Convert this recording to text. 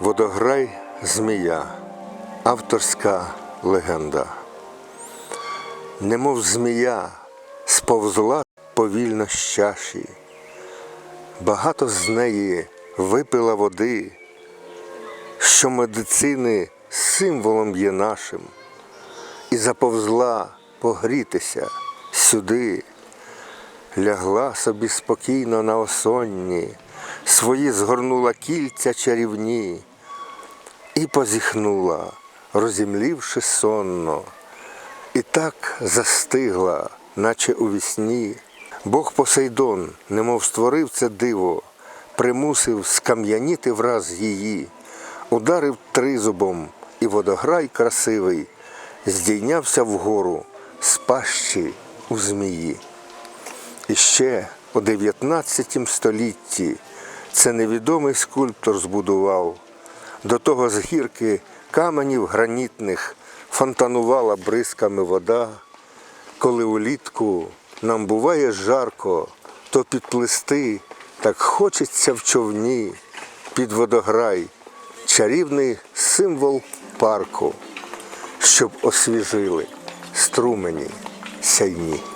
Водограй Змія. Авторська легенда. Немов змія сповзла повільно з чаші. Багато з неї випила води, що медицини символом є нашим, і заповзла погрітися сюди, лягла собі спокійно на осонні, свої згорнула кільця чарівні і позіхнула, розімлівши сонно, і так застигла, наче у вісні. Бог Посейдон, немов створив це диво, примусив скам'яніти враз її, ударив тризубом, і водограй красивий здійнявся вгору з пащі у змії. І ще у 19 столітті це невідомий скульптор збудував. До того з гірки каменів гранітних фонтанувала бризками вода. Коли улітку нам буває жарко, то підплисти так хочеться в човні під водограй, чарівний символ парку, щоб освіжили струмені сяйні.